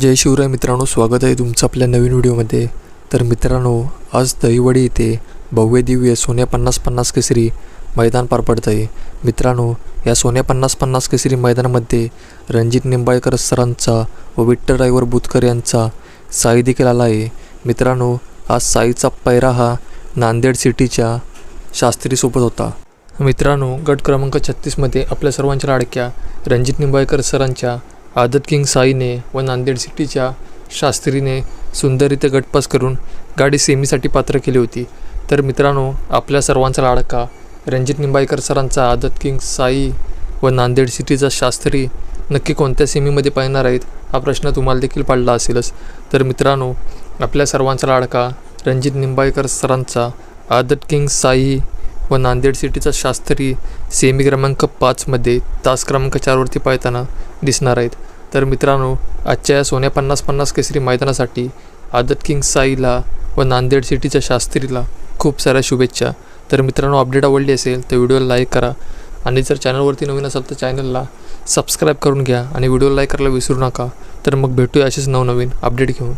जय शिवराय मित्रांनो स्वागत आहे तुमचं आपल्या नवीन व्हिडिओमध्ये. तर मित्रांनो आज दहीवडी येथे भव्य दिव्य सोन्या पन्नास पन्नास केसरी मैदान पार पडत आहे मित्रांनो या सोन्या पन्नास पन्नास केसरी मैदानामध्ये रणजित निंबाळकर सरांचा व विठ्ठल रायवर बुतकर यांचा साई देखील आला आहे. मित्रांनो आज साईचा पैरा हा नांदेड सिटीच्या शास्त्रीसोबत होता. मित्रांनो गट क्रमांक छत्तीसमध्ये आपल्या सर्वांच्या लाडक्या रणजित निंबाळकर सरांच्या आदत किंग साईने व नांदेड सिटीच्या शास्त्रीने सुंदररीत्या गटपास करून गाडी सेमीसाठी पात्र केली होती. तर मित्रांनो आपल्या सर्वांचा लाडका रणजित निंबाळकर सरांचा आदत किंग साई व नांदेड सिटीचा शास्त्री नक्की कोणत्या सेमीमध्ये पाहणार आहेत हा प्रश्न तुम्हाला देखील पडला असेलच. तर मित्रांनो आपल्या सर्वांचा लाडका रणजित निंबाळकर सरांचा आदत किंग साई व नांदेड सिटीचा शास्त्री सेमी क्रमांक पाचमध्ये तास क्रमांक चारवरती पाळताना दिसणार आहेत. तर मित्रांनो आजच्या या सोन्या पन्नास पन्नास केसरी मैदानासाठी आदत किंग साईला व नांदेड सिटीच्या शास्त्रीला खूप साऱ्या शुभेच्छा. तर मित्रांनो अपडेट आवडली असेल तर व्हिडिओला लाईक करा आणि जर चॅनलवरती नवीन असाल तर चॅनलला सबस्क्राईब करून घ्या आणि व्हिडिओ लाईक करायला विसरू नका. तर मग भेटूया असेच नवनवीन अपडेट घेऊन.